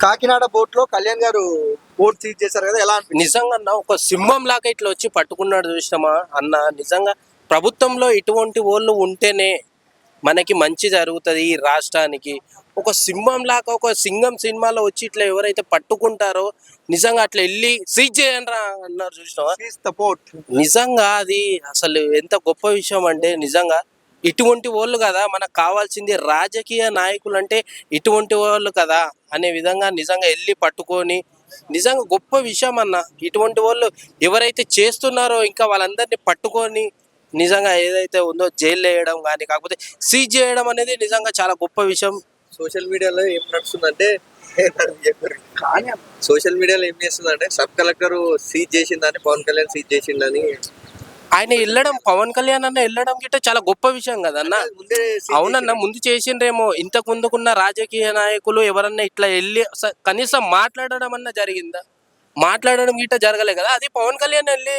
కాకినాడ బోట్లో కళ్యాణ్ గారు boat seize చేశారు కదా ఎలా నిజంగా అన్న ఒక సింహం లాగా ఇట్లా వచ్చి పట్టుకున్నాడు చూసినామా? అన్న నిజంగా ప్రభుత్వంలో ఇటువంటి వాళ్ళు ఉంటేనే మనకి మంచి జరుగుతుంది ఈ రాష్ట్రానికి. ఒక సింహం లాగా ఒక సింగం సినిమాలో వచ్చి ఇట్లా ఎవరైతే పట్టుకుంటారో నిజంగా అట్లా వెళ్ళి సీజ్ చేయండి అన్నారు చూసినావా? నిజంగా అది అసలు ఎంత గొప్ప విషయం అంటే నిజంగా ఇటువంటి వాళ్ళు కదా మనకు కావాల్సింది రాజకీయ నాయకులు అంటే ఇటువంటి వాళ్ళు కదా అనే విధంగా నిజంగా వెళ్ళి పట్టుకొని నిజంగా గొప్ప విషయం అన్న ఇటువంటి వాళ్ళు ఎవరైతే చేస్తున్నారో ఇంకా వాళ్ళందరినీ పట్టుకొని నిజంగా ఏదైతే ఉందో జైలు వేయడం కానీ కాకపోతే సీజ్ చేయడం అనేది నిజంగా చాలా గొప్ప విషయం. సోషల్ మీడియాలో ఏం నడుస్తుందంటే సోషల్ మీడియాలో ఏం చేస్తుందంటే సబ్ కలెక్టర్ సీజ్ చేసిందని పవన్ కళ్యాణ్ సీజ్ చేసిందని ఆయన వెళ్ళడం పవన్ కళ్యాణ్ అన్న వెళ్ళడం గిట్ట చాలా గొప్ప విషయం కదన్నా అవునన్న ముందు చేసిండ్రేమో. ఇంతకు ముందుకున్న రాజకీయ నాయకులు ఎవరన్నా ఇట్లా వెళ్ళి కనీసం మాట్లాడడం అన్న జరిగిందా? మాట్లాడడం గిట్ట జరగలే కదా? అది పవన్ కళ్యాణ్ వెళ్ళి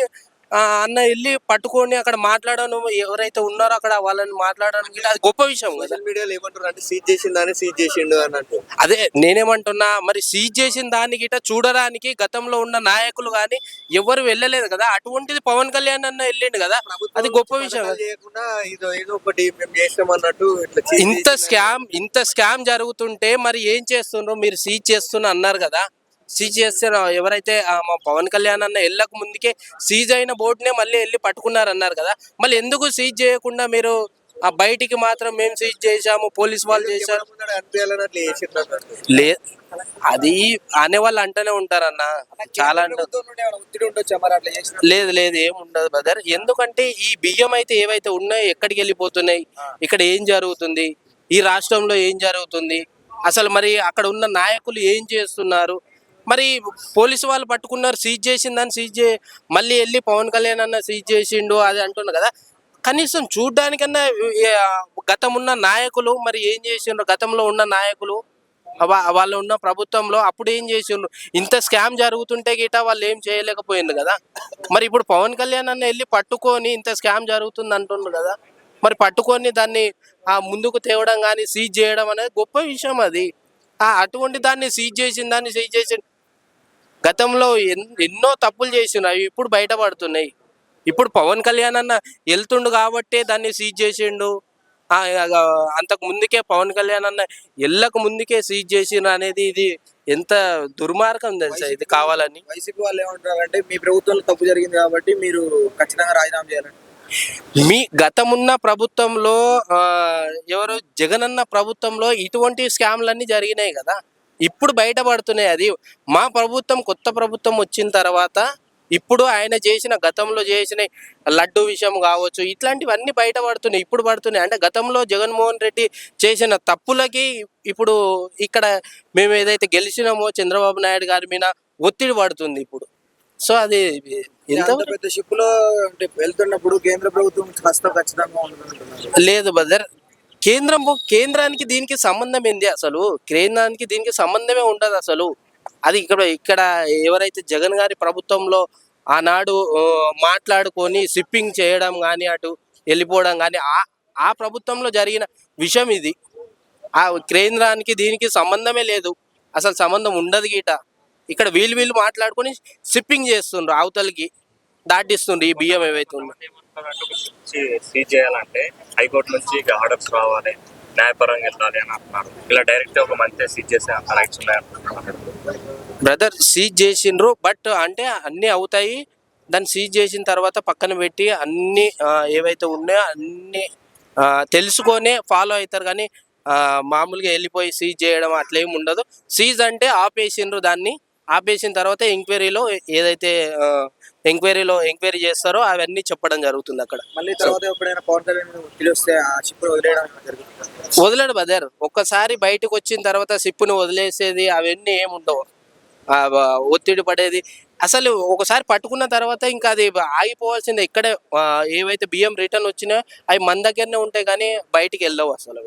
అన్న వెళ్ళి పట్టుకొని అక్కడ మాట్లాడడం ఎవరైతే ఉన్నారో అక్కడ వాళ్ళని మాట్లాడడం గిట్ట అది గొప్ప విషయం సోషల్ మీడియాలో ఏమంటారు అంటే సీజ్ చేసిందని సీజ్ చేసిండు అని అంటారు అదే నేనేమంటున్నా మరి సీజ్ చేసిన దాన్ని గిట్ట చూడడానికి గతంలో ఉన్న నాయకులు కానీ ఎవరు వెళ్ళలేదు కదా. అటువంటిది పవన్ కళ్యాణ్ అన్న వెళ్ళిండు కదా. అది గొప్ప విషయం పథకాలు చేయకుండా ఇదో ఏదో ఒకటి మేము అన్నట్టు ఇట్లా ఇంత స్కామ్ ఇంత స్కామ్ జరుగుతుంటే మరి ఏం చేస్తుండ్రో మీరు సీజ్ చేస్తున్నా అన్నారు కదా. సీజ్ ఎవరైతే ఆ మా పవన్ కళ్యాణ్ అన్న వెళ్ళక ముందుకే సీజ్ అయిన బోట్నే మళ్ళీ వెళ్ళి పట్టుకున్నారు అన్నారు కదా. మళ్ళీ ఎందుకు సీజ్ చేయకుండా మీరు ఆ బయటికి మాత్రం మేము సీజ్ చేశాము పోలీస్ వాళ్ళు చేశారు? లే అది అనే వాళ్ళు అంటూనే ఉంటారన్న. చాలా లేదు లేదు ఏం ఉండదు బ్రదర్. ఎందుకంటే ఈ బియ్యం అయితే ఏవైతే ఉన్నాయో ఎక్కడికి వెళ్ళిపోతున్నాయి ఇక్కడ ఏం జరుగుతుంది ఈ రాష్ట్రంలో ఏం జరుగుతుంది అసలు మరి అక్కడ ఉన్న నాయకులు ఏం చేస్తున్నారు మరి పోలీసు వాళ్ళు పట్టుకున్నారు సీజ్ చేసిందని సీజ్ చే మళ్ళీ వెళ్ళి పవన్ కళ్యాణ్ అన్న సీజ్ చేసిండు అది అంటున్నారు కదా. కనీసం చూడ్డానికన్నా గతం ఉన్న నాయకులు మరి ఏం చేసిండ్రు? గతంలో ఉన్న నాయకులు వాళ్ళు ఉన్న ప్రభుత్వంలో అప్పుడు ఏం చేసిండ్రు? ఇంత స్కామ్ జరుగుతుంటే గిట వాళ్ళు ఏం చేయలేకపోయింది కదా. మరి ఇప్పుడు పవన్ కళ్యాణ్ అన్న వెళ్ళి పట్టుకొని ఇంత స్కామ్ జరుగుతుంది అంటుండ్రు కదా. మరి పట్టుకొని దాన్ని ఆ ముందుకు తేవడం కానీ సీజ్ చేయడం అనేది గొప్ప విషయం అది. అటువంటి దాన్ని సీజ్ చేసిన దాన్ని సీజ్ చేసి గతంలో ఎన్- ఎన్నో తప్పులు అవి ఇప్పుడు బయటపడుతున్నాయి. ఇప్పుడు పవన్ కళ్యాణ్ అన్న వెళ్తుండు కాబట్టే దాన్ని సీజ్ చేసిండు. అంతకు ముందుకే పవన్ కళ్యాణ్ అన్న ఎల్లక ముందుకే సీజ్ చేసిండ్రు అనేది ఇది ఎంత దుర్మార్గం తెలుసా? ఇది కావాలని. వైసీపీ వాళ్ళు ఏమంటారు అంటే మీ ప్రభుత్వంలో తప్పు జరిగింది కాబట్టి మీరు ఖచ్చితంగా రాజీనామా చేయాలండి మీ గతమున్న ప్రభుత్వంలో ఎవరు? జగనన్న ప్రభుత్వంలో ఇటువంటి స్కామ్లన్నీ జరిగినాయి కదా. ఇప్పుడు బయటపడుతున్నాయి. అది మా ప్రభుత్వం కొత్త ప్రభుత్వం వచ్చిన తర్వాత ఇప్పుడు ఆయన చేసిన గతంలో చేసిన లడ్డు విషయం కావచ్చు ఇట్లాంటివన్నీ బయటపడుతున్నాయి ఇప్పుడు పడుతున్నాయి. అంటే గతంలో జగన్మోహన్ రెడ్డి చేసిన తప్పులకి ఇప్పుడు ఇక్కడ మేము ఏదైతే గెలిచినామో చంద్రబాబు నాయుడు గారి మీద ఒత్తిడి పడుతుంది ఇప్పుడు. సో అది ఎంత? పెద్ద షిప్లో వెళ్తున్నప్పుడు కేంద్ర ప్రభుత్వం ఖచ్చితంగా ఉంటుందంటున్నారు. లేదు బదర్ కేంద్రం కేంద్రానికి దీనికి సంబంధం ఏంది అసలు? కేంద్రానికి దీనికి సంబంధమే ఉండదు అసలు. అది ఇక్కడ ఇక్కడ ఎవరైతే జగన్ గారి ప్రభుత్వంలో ఆనాడు మాట్లాడుకొని షిప్పింగ్ చేయడం కానీ అటు వెళ్ళిపోవడం కానీ ఆ ఆ ప్రభుత్వంలో జరిగిన విషయం ఇది. ఆ కేంద్రానికి దీనికి సంబంధమే లేదు. అసలు సంబంధం ఉండదు గీట. ఇక్కడ వీళ్ళు వీళ్ళు మాట్లాడుకొని షిప్పింగ్ చేస్తుండ్రు అవతలకి దాటిస్తుండ్రు ఈ బియ్యం ఏవైతే ఉన్నాయో సీజ్ చేయాలంటే హైకోర్టు నుంచి ఆర్డర్స్ రావాలి న్యాయపరంగా వెళ్ళాలి అని అంటున్నారు. ఇలా డైరెక్ట్ ఒక మంత్ సీజ్ చేసే అంత రైట్స్ అంటున్నారు? బ్రదర్ సీజ్ చేసిండ్రు బట్ అంటే అన్నీ అవుతాయి. దాన్ని సీజ్ చేసిన తర్వాత పక్కన పెట్టి అన్ని ఏవైతే ఉన్నాయో అన్ని తెలుసుకొని తెలుసుకొనే ఫాలో అవుతారు. కానీ మామూలుగా వెళ్ళిపోయి సీజ్ చేయడం అట్లా ఏమి ఉండదు. సీజ్ అంటే ఆపేసిండ్రు దాన్ని. ఆపేసిన తర్వాత ఎంక్వైరీలో ఏదైతే ఎంక్వైరీలో ఎంక్వైరీ చేస్తారో అవన్నీ చెప్పడం జరుగుతుంది అక్కడ. మళ్ళీ తర్వాత ఎప్పుడైనా పవన్ కళ్యాణ్ పిలిస్తే ఆ షిప్ వదిలేయడం ఏమైనా జరుగుతుందా? వదిలేడు బదర్ ఒక్కసారి బయటకు వచ్చిన తర్వాత సిప్పుని వదిలేసేది అవన్నీ ఏమి ఉండవు. ఆ బ- ఒత్తిడి పడేది. అసలు ఒకసారి పట్టుకున్న తర్వాత ఇంకా అది ఆగిపోవాల్సిందే. ఇక్కడే ఏవైతే బియ్యం రిటర్న్ వచ్చినాయో అవి మన దగ్గరనే ఉంటాయి కానీ బయటికి వెళ్ళవు అసలు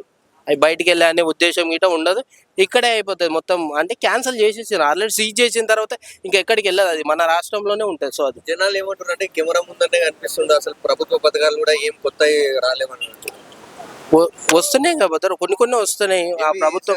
అవి బయటికి వెళ్ళే అనే ఉద్దేశం గిట్ట ఉండదు. ఇక్కడే అయిపోతుంది మొత్తం. అంటే క్యాన్సిల్ చేసేసారు ఆల్రెడీ సీజ్ చేసిన తర్వాత ఇంకా ఎక్కడికి వెళ్ళదు అది. మన రాష్ట్రంలోనే ఉంటుంది. సో అది. జనాలు ఏమంటారు అంటే కెమెరా ముందనే కనిపిస్తుంది అసలు. ప్రభుత్వ పథకాలు కూడా ఏం కొత్త రాలేవని. వ- వస్తున్నాయి కదా brother. కొన్ని కొన్ని వస్తున్నాయి. ఆ ప్రభుత్వం